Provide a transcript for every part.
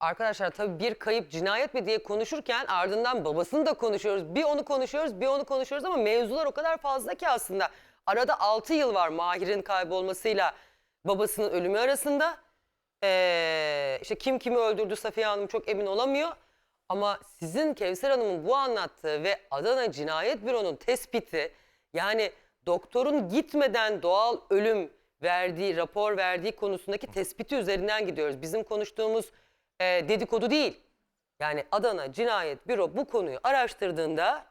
Arkadaşlar tabii bir kayıp cinayet mi diye konuşurken ardından babasını da konuşuyoruz. Bir onu konuşuyoruz, bir onu konuşuyoruz ama mevzular o kadar fazla ki aslında. Arada 6 yıl var Mahir'in kaybolmasıyla babasının ölümü arasında. Ee, işte kim kimi öldürdü Safiye Hanım çok emin olamıyor. Ama sizin Kevser Hanım'ın bu anlattığı ve Adana Cinayet Büro'nun tespiti yani doktorun gitmeden doğal ölüm verdiği, rapor verdiği konusundaki tespiti üzerinden gidiyoruz. Bizim konuştuğumuz e, dedikodu değil. Yani Adana Cinayet Büro bu konuyu araştırdığında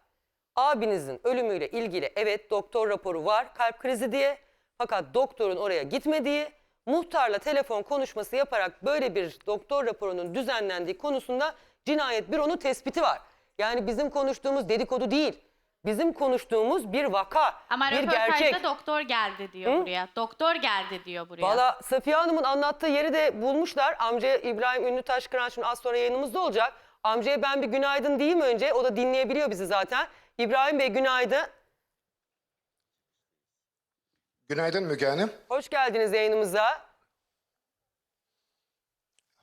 abinizin ölümüyle ilgili evet doktor raporu var kalp krizi diye fakat doktorun oraya gitmediği muhtarla telefon konuşması yaparak böyle bir doktor raporunun düzenlendiği konusunda cinayet büronun tespiti var. Yani bizim konuştuğumuz dedikodu değil. Bizim konuştuğumuz bir vaka, Ama bir röportajda gerçek. doktor geldi diyor Hı? buraya. Doktor geldi diyor buraya. Valla Safiye Hanım'ın anlattığı yeri de bulmuşlar. Amca İbrahim Ünlütaş Kıran şimdi az sonra yayınımızda olacak. Amcaya ben bir günaydın diyeyim önce. O da dinleyebiliyor bizi zaten. İbrahim Bey günaydın. Günaydın Müge Hanım. Hoş geldiniz yayınımıza.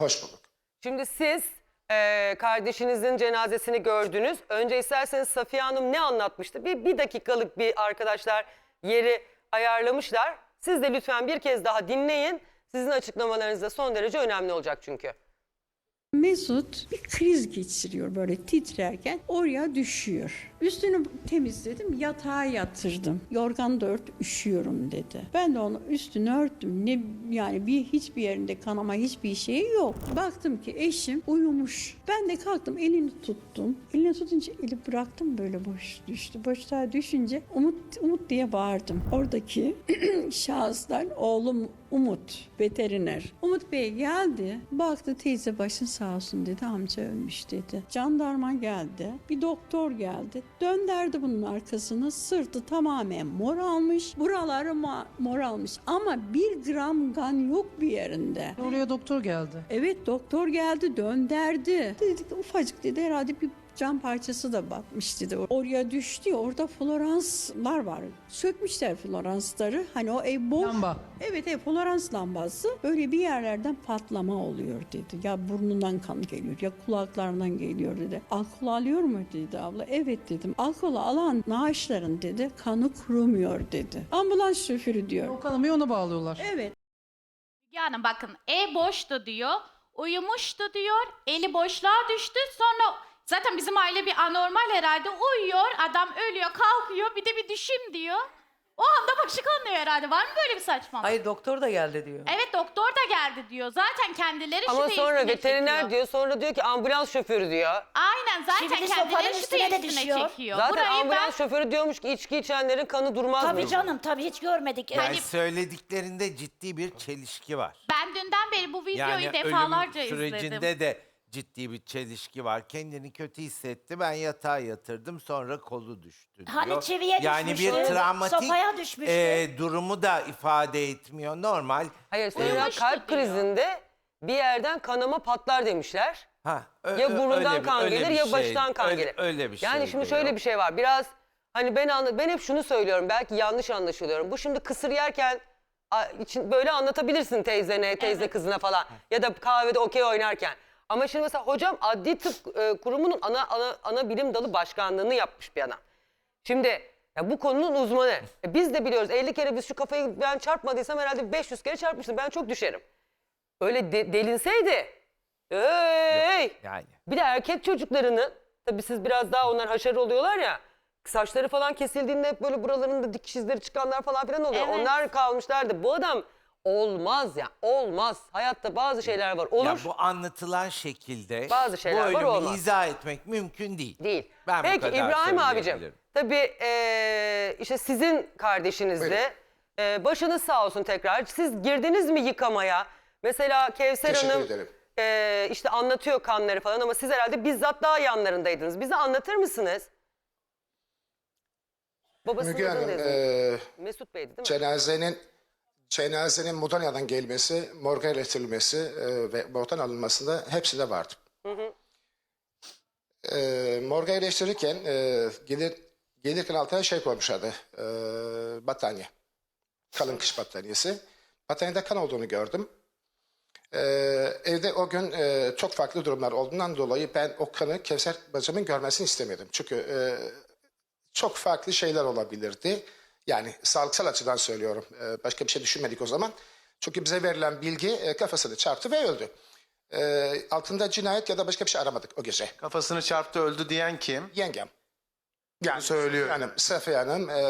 Hoş bulduk. Şimdi siz eee, kardeşinizin cenazesini gördünüz. Önce isterseniz Safiye Hanım ne anlatmıştı? Bir, bir dakikalık bir arkadaşlar yeri ayarlamışlar. Siz de lütfen bir kez daha dinleyin. Sizin açıklamalarınız da son derece önemli olacak çünkü. Mesut bir kriz geçiriyor böyle titrerken oraya düşüyor. Üstünü temizledim yatağa yatırdım. Yorgan da ört üşüyorum dedi. Ben de onu üstünü örttüm. Ne yani bir hiçbir yerinde kanama hiçbir şey yok. Baktım ki eşim uyumuş. Ben de kalktım elini tuttum. Elini tutunca eli bıraktım böyle boş düştü. Boşluğa düşünce Umut Umut diye bağırdım. Oradaki şahıslar oğlum Umut veteriner. Umut Bey geldi. Baktı teyze başın sağ olsun dedi. Amca ölmüş dedi. Jandarma geldi. Bir doktor geldi. Dönderdi bunun arkasını. Sırtı tamamen mor almış. Buraları ma- mor almış. Ama bir gram kan yok bir yerinde. Oraya doktor geldi. Evet doktor geldi dönderdi. Dedik ufacık dedi herhalde bir cam parçası da batmış dedi. Oraya düştü ya, orada floranslar var. Sökmüşler floransları. Hani o ev boş. Lamba. Evet evet Florans lambası böyle bir yerlerden patlama oluyor dedi. Ya burnundan kan geliyor ya kulaklarından geliyor dedi. Alkol alıyor mu dedi abla. Evet dedim. Alkol alan naaşların dedi kanı kurumuyor dedi. Ambulans şoförü diyor. O kanamayı ona bağlıyorlar. Evet. Hanım bakın e boştu diyor. Uyumuştu diyor. Eli boşluğa düştü. Sonra zaten bizim aile bir anormal herhalde. Uyuyor. Adam ölüyor kalkıyor. Bir de bir düşüm diyor. O anda başı kanıyor herhalde. Var mı böyle bir saçmalık? Hayır doktor da geldi diyor. Evet doktor da geldi diyor. Zaten kendileri Ama şüphe sonra üstüne veteriner çekiyor. diyor sonra diyor ki ambulans şoförü diyor. Aynen zaten Şimdi kendileri sopanın şüphe üstüne de üstüne düşüyor. çekiyor. Zaten Burayı ben ambulans şoförü diyormuş ki içki içenlerin kanı durmaz Tabii mı? canım tabii hiç görmedik. Hani- Yani söylediklerinde ciddi bir çelişki var. ben dünden beri bu videoyu Yani defalarca ölüm sürecinde izledim. de ciddi bir çelişki var. Kendini kötü hissetti. Ben yatağa yatırdım sonra kolu düştü diyor. Hani çiviye Yani bir travmatik sopaya düşmüştü. e, durumu da ifade etmiyor. Normal. Hayır sonra Uyumuştu kalp diyor. krizinde bir yerden kanama patlar demişler. Ha, ö- Ya ö- burundan öyle bir- kan öyle gelir bir ya şey- baştan kan öyle- gelir. Öyle bir şey. Yani şimdi şöyle bir şey var. Biraz hani ben anla, ben hep şunu söylüyorum. Belki yanlış anlaşılıyorum. Bu şimdi kısır yerken a, için böyle anlatabilirsin teyzene, teyze kızına falan ya da kahvede okey oynarken. Ama şimdi mesela hocam Adli Tıp e, Kurumu'nun ana, ana ana bilim dalı başkanlığını yapmış bir adam. Şimdi ya bu konunun uzmanı. E, biz de biliyoruz 50 kere biz şu kafayı ben çarpmadıysam herhalde 500 kere çarpmıştım. Ben çok düşerim. Öyle de- delinseydi. Ey! Yani. Bir de erkek çocuklarının tabii siz biraz daha onlar haşarı oluyorlar ya. Saçları falan kesildiğinde hep böyle buralarında dikiş izleri çıkanlar falan filan oluyor. Evet. Onlar kalmışlardı. Bu adam olmaz ya olmaz. Hayatta bazı şeyler var. Olur. Ya bu anlatılan şekilde Bazı şeyler bu var, ölümü olmaz. izah etmek mümkün değil. Değil. Ben bu Peki kadar İbrahim abicim. söyleyebilirim. Tabii eee, işte sizin kardeşiniz de Buyurun. eee, başınız sağ olsun tekrar. Siz girdiniz mi yıkamaya? Mesela Kevser Teşekkür Hanım ederim. eee, işte anlatıyor kanları falan ama siz herhalde bizzat daha yanlarındaydınız. Bize anlatır mısınız? Babasının Müge adını Hanım, da yazın. e, Mesut Bey'di değil mi? cenazenin cenazenin Mudanya'dan gelmesi, morga iletilmesi e, ve morgdan alınmasında hepsi de vardı. E, morga iyileştirirken e, gelir, gelirken altına şey koymuşlardı, e, battaniye. Kalın kış battaniyesi. Battaniyede kan olduğunu gördüm. Ee, evde o gün e, çok farklı durumlar olduğundan dolayı ben o kanı Kevser bacımın görmesini istemedim. Çünkü e, çok farklı şeyler olabilirdi. Yani sağlıksal açıdan söylüyorum. Ee, başka bir şey düşünmedik o zaman. Çünkü bize verilen bilgi e, kafasını çarptı ve öldü. Ee, altında cinayet ya da başka bir şey aramadık o gece. Kafasını çarptı öldü diyen kim? Yengem. Yani Söylüyor. Yani Safiye Hanım e,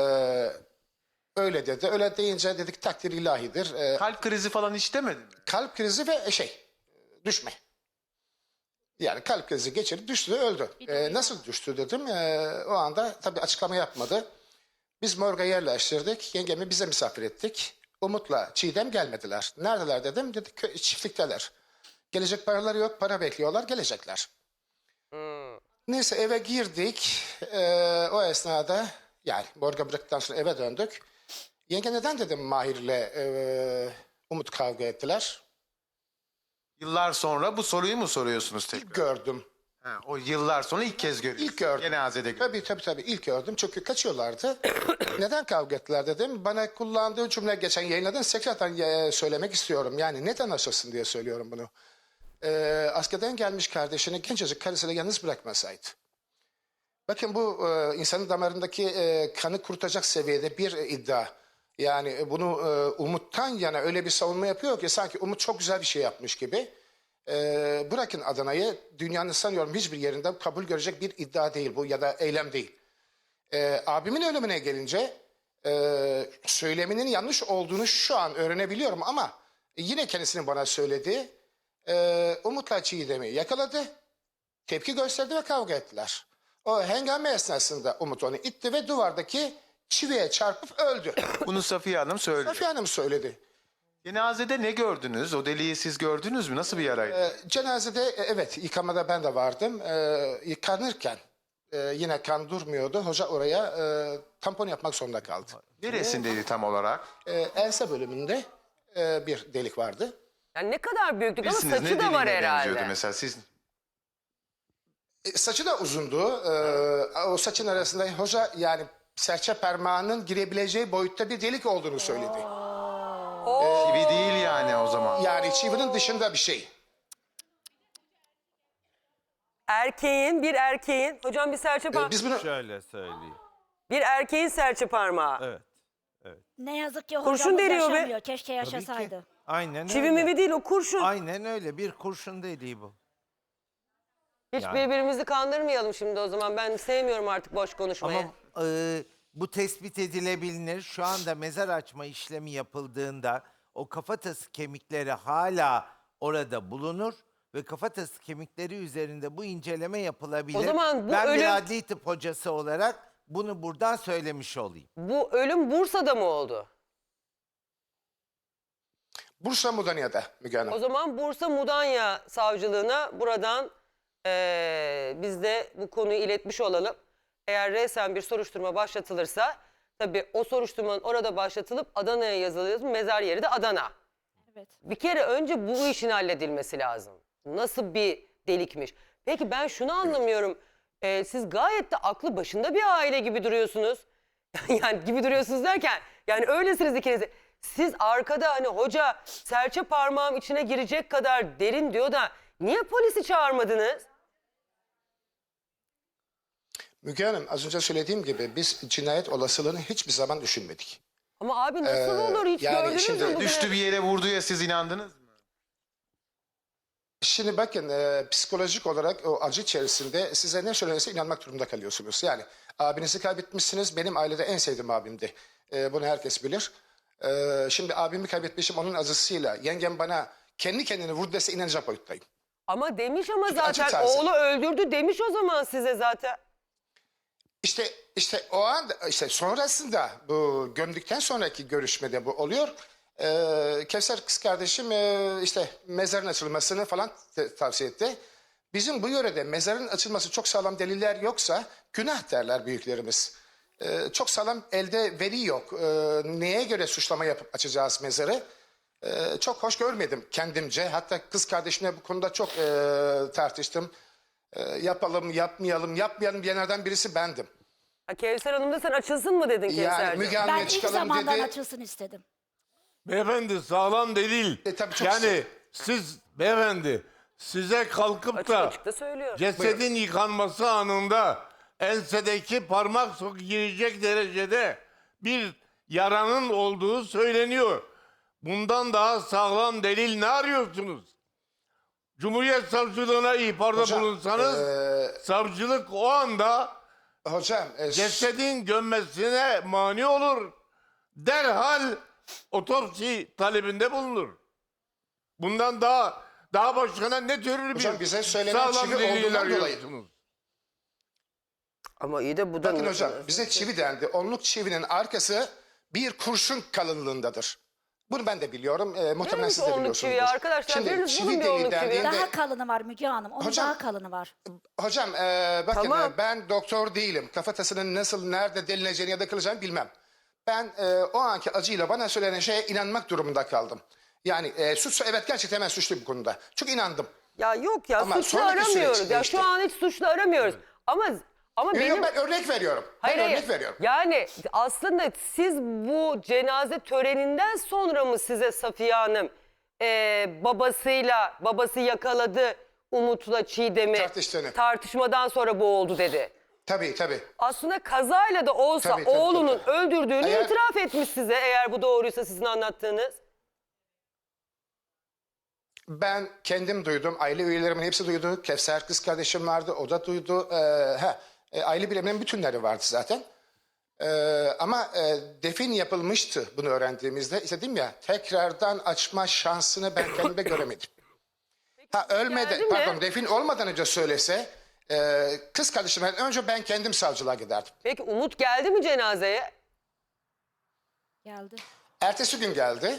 öyle dedi. Öyle deyince dedik takdir ilahidir. E, Kalp krizi falan hiç demedi mi? kalp krizi ve şey düşme. Yani kalp krizi geçirdi düştü öldü. E, nasıl düştü dedim. E, o anda tabii açıklama yapmadı. Biz morga yerleştirdik. Yengemi bize misafir ettik. Umut'la Çiğdem gelmediler. Neredeler dedim. Dedi kö- çiftlikteler. Gelecek paraları yok. Para bekliyorlar. Gelecekler. Neyse eve girdik. Ee, o esnada yani morga bıraktıktan sonra eve döndük. Yenge neden dedim Mahir'le e, Umut kavga ettiler. Yıllar sonra bu soruyu mu soruyorsunuz tekrar? Gördüm. Ha, o yıllar sonra ilk kez görüyorsunuz. İlk gördüm. Cenazede gördüm. Tabii tabii tabii ilk gördüm çünkü kaçıyorlardı. neden kavga ettiler dedim. Bana kullandığı cümle geçen yayınladın tekrardan e, söylemek istiyorum. Yani neden aşasın diye söylüyorum bunu. Ee, askerden gelmiş kardeşini gencecik karısıyla yalnız bırakmasaydı. Bakın bu e, insanın damarındaki e, kanı kurutacak seviyede bir e, iddia. Yani bunu e, Umut'tan yana öyle bir savunma yapıyor ki sanki Umut çok güzel bir şey yapmış gibi. E, bırakın Adana'yı dünyanın sanıyorum hiçbir yerinde kabul görecek bir iddia değil bu ya da eylem değil. E, abimin ölümüne gelince e, söyleminin yanlış olduğunu şu an öğrenebiliyorum ama yine kendisinin bana söylediği e, Umut'la Çiğdem'i yakaladı, tepki gösterdi ve kavga ettiler. O hengame esnasında Umut onu itti ve duvardaki çiviye çarpıp öldü. Bunu Safiye Hanım söylüyor. Safiye Hanım söyledi. Cenazede ne gördünüz? O deliği siz gördünüz mü? Nasıl bir yaraydı? E, cenazede e, evet yıkamada ben de vardım. E, yıkanırken e, yine kan durmuyordu. Hoca oraya e, tampon yapmak zorunda kaldı. Neresindeydi tam olarak? E, ense bölümünde e, bir delik vardı. Yani ne kadar büyüklük ama Birisiniz ne saçı da var deliğine benziyordu herhalde. mesela siz? E, saçı da uzundu. E, o saçın arasında hoca yani serçe parmağının girebileceği boyutta bir delik olduğunu söyledi. Çivi değil yani o zaman. Yani çivinin dışında bir şey. Erkeğin bir erkeğin hocam bir serçe parmağı biz bunu Şöyle söyleyeyim. bir erkeğin serçe parmağı. Evet. Ne yazık ki Kurşun hocamız deliyor be. yaşamıyor. Keşke Tabii ki. yaşasaydı. Aynen Çivi öyle. mivi değil o kurşun. Aynen öyle. Bir kurşun deliği bu. Hiç Yani. birbirimizi kandırmayalım şimdi o zaman. Ben sevmiyorum artık boş konuşmayı. Ama e, bu tespit edilebilir. Şu anda mezar açma işlemi yapıldığında o kafatası kemikleri hala orada bulunur ve kafatası kemikleri üzerinde bu inceleme yapılabilir. O zaman bu ben bir ölüm- adli tıp hocası olarak bunu buradan söylemiş olayım. Bu ölüm Bursa'da mı oldu? Bursa Mudanya'da Müge Hanım. O zaman Bursa Mudanya Savcılığına buradan eee, biz de bu konuyu iletmiş olalım. Eğer resen bir soruşturma başlatılırsa tabii o soruşturmanın orada başlatılıp Adana'ya yazılıyor. Mezar yeri de Adana. Evet. Bir kere önce bu işin halledilmesi lazım. Nasıl bir delikmiş? Peki ben şunu anlamıyorum. Ee, siz gayet de aklı başında bir aile gibi duruyorsunuz. yani gibi duruyorsunuz derken yani öylesiniz ikiniz. de. Siz arkada hani hoca serçe parmağım içine girecek kadar derin diyor da niye polisi çağırmadınız? Müge Hanım az önce söylediğim gibi biz cinayet olasılığını hiçbir zaman düşünmedik. Ama abi nasıl Ee, olur hiç yani gördünüz şimdi mü? Düştü bir yere vurdu ya siz inandınız mı? Şimdi bakın e, psikolojik olarak o acı içerisinde size ne söylenirse inanmak durumunda kalıyorsunuz. Yani abinizi kaybetmişsiniz. Benim ailede en sevdiğim abimdi. E, bunu herkes bilir. E, şimdi abimi kaybetmişim onun acısıyla. Yengem bana kendi kendini vurdu dese inanacak boyuttayım. Ama demiş ama Çünkü zaten tarzı. oğlu öldürdü demiş o zaman size zaten. İşte işte o an işte sonrasında bu gömdükten sonraki görüşmede bu oluyor. Ee, Kevser kız kardeşim e, işte mezarın açılmasını falan tavsiye etti. Bizim bu yörede mezarın açılması çok sağlam deliller yoksa günah derler büyüklerimiz. Ee, çok sağlam elde veri yok. Ee, neye göre suçlama yapıp açacağız mezarı? Ee, çok hoş görmedim kendimce. Hatta kız kardeşimle bu konuda çok e, tartıştım. Ee, yapalım, yapmayalım, yapmayalım diyenlerden birisi bendim. Ha, Kevser Hanım da sen açılsın mı dedin Yani Kevser'cim? Müge Ben ilk çıkalım zamandan dedi. açılsın istedim. Beyefendi sağlam delil. E, tabii çok yani siz beyefendi size kalkıp Açık da açık da söylüyor. cesedin yıkanması anında ensedeki parmak soku girecek derecede bir yaranın olduğu söyleniyor. Bundan daha sağlam delil ne arıyorsunuz? Cumhuriyet Savcılığına ihbarda Hocam, bulunsanız eee, savcılık o anda Hocam e, cesedin gömmesine mani olur. Derhal otopsi talebinde bulunur. Bundan daha daha başka ne tür bir Hocam bize söylenen sağlam çivi olduğundan dolayı. Ama iyi de bu da... bakın hocam bize çivi dendi. Onluk çivinin arkası bir kurşun kalınlığındadır. Bunu ben de biliyorum. E, muhtemelen siz de onluk biliyorsunuz. çivi arkadaşlar? Biriniz bulun bir çivi. Daha kalını var Müge Hanım. Onun Hocam- daha kalını var. Hocam e, bakın Tamam. e, ben doktor değilim. Kafatasının nasıl, nerede delineceğini ya da kılacağını bilmem. Ben e, o anki acıyla bana söylenen şeye inanmak durumunda kaldım. Yani e, suç evet gerçekten ben suçlu bu konuda. Çünkü inandım. Ya yok ya Ama suçlu sonraki süreç aramıyoruz. Ya değişti. şu an hiç suçlu aramıyoruz. Ama ama Yok, benim... ben örnek veriyorum. Hayır, ben hayır. örnek veriyorum. Yani aslında siz bu cenaze töreninden sonra mı size Safiye Hanım e, babasıyla babası yakaladı Umut'la Çiğdem'i Tartıştığını. tartışmadan sonra bu oldu dedi. Tabii tabii. Aslında kazayla da olsa Tabii, tabii, oğlunun tabii, öldürdüğünü Eğer- itiraf etmiş size eğer bu doğruysa sizin anlattığınız. Ben kendim duydum. Aile üyelerimin hepsi duydu. Kevser kız kardeşim vardı. O da duydu. Ee, ha, e, aile biriminin bütünleri vardı zaten. Ee, ama e, defin yapılmıştı bunu öğrendiğimizde. İşte dedim ya tekrardan açma şansını ben kendimde göremedim. Ha ölmeden, geldi mi? pardon defin olmadan önce söylese e, kız kardeşimden önce ben kendim savcılığa giderdim. Peki Umut geldi mi cenazeye? Geldi. Ertesi gün geldi.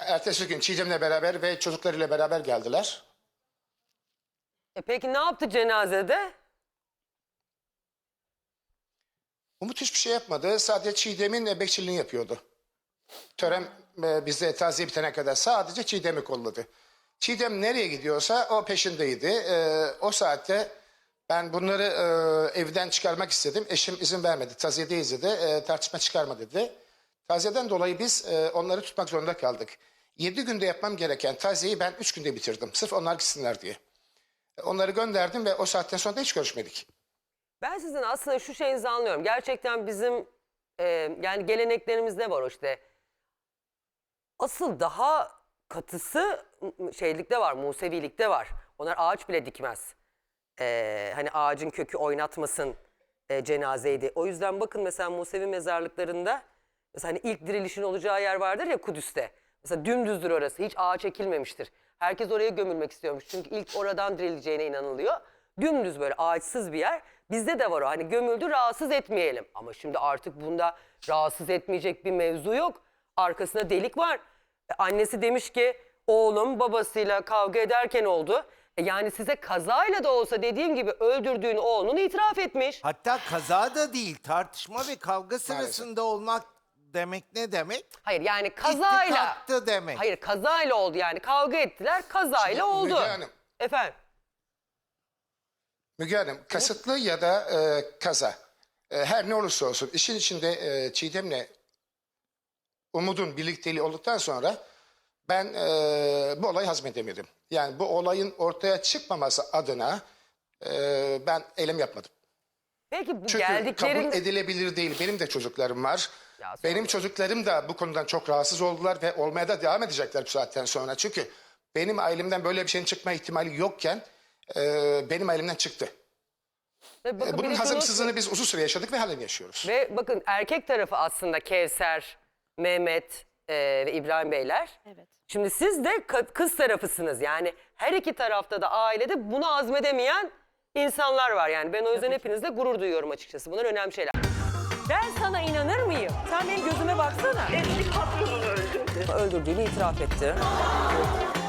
Ertesi gün Çiğdem'le beraber ve çocuklarıyla beraber geldiler. E peki ne yaptı cenazede? Umut hiçbir şey yapmadı. Sadece Çiğdem'in e, bekçiliğini yapıyordu. Tören e, bizde taziye bitene kadar sadece Çiğdem'i kolladı. Çiğdem nereye gidiyorsa o peşindeydi. E, o saatte ben bunları e, evden çıkarmak istedim. Eşim izin vermedi. Taziyedeyiz dedi. E, tartışma çıkarma dedi. Taziyeden dolayı biz e, onları tutmak zorunda kaldık. Yedi günde yapmam gereken taziyeyi ben üç günde bitirdim. Sırf onlar gitsinler diye. Onları gönderdim ve o saatten sonra da hiç görüşmedik. Ben sizin aslında şu şeyinizi anlıyorum. Gerçekten bizim e, yani geleneklerimizde var o işte. Asıl daha katısı şeylikte var, Musevilikte var. Onlar ağaç bile dikmez. E, hani ağacın kökü oynatmasın e, cenazeydi. O yüzden bakın mesela Musevi mezarlıklarında mesela hani ilk dirilişin olacağı yer vardır ya Kudüs'te. Mesela dümdüzdür orası. Hiç ağaç ekilmemiştir. Herkes oraya gömülmek istiyormuş. Çünkü ilk oradan dirileceğine inanılıyor. Dümdüz böyle ağaçsız bir yer. Bizde de var o. Hani gömüldü rahatsız etmeyelim. Ama şimdi artık bunda rahatsız etmeyecek bir mevzu yok. Arkasında delik var. E, annesi demiş ki oğlum babasıyla kavga ederken oldu. E, yani size kazayla da olsa dediğim gibi öldürdüğünü oğlunun itiraf etmiş. Hatta kaza da değil, tartışma ve kavga sırasında olmak demek ne demek? Hayır yani kazayla. kalktı demek. Hayır kazayla oldu yani kavga ettiler kazayla Şimdi oldu. Müge Hanım. Efendim. Müge Hanım, kasıtlı ya da e, kaza. E, her ne olursa olsun işin içinde e, Çiğdem'le Umut'un birlikteliği olduktan sonra ben e, bu olayı hazmedemedim. Yani bu olayın ortaya çıkmaması adına e, ben eylem yapmadım. Peki bu Çünkü geldiklerin... kabul edilebilir değil. Benim de çocuklarım var. Ya sonra- Benim çocuklarım da bu konudan çok rahatsız oldular ve olmaya da devam edecekler bu saatten sonra. Çünkü benim ailemden böyle bir şeyin çıkma ihtimali yokken e, benim ailemden çıktı. Ve bakın E, Bunun hazımsızlığını biz uzun süre yaşadık ve halen yaşıyoruz. Ve bakın erkek tarafı aslında Kevser, Mehmet e, ve İbrahim Beyler. Evet. Şimdi siz de ka- kız tarafısınız. Yani her iki tarafta da ailede bunu azmedemeyen insanlar var. Yani ben o yüzden hepinizle gurur duyuyorum açıkçası. Bunlar önemli şeyler. Ben sana inanır mıyım? Sen benim gözüme baksana. Eski patronunu öldürdü. Öldürdüğünü itiraf etti.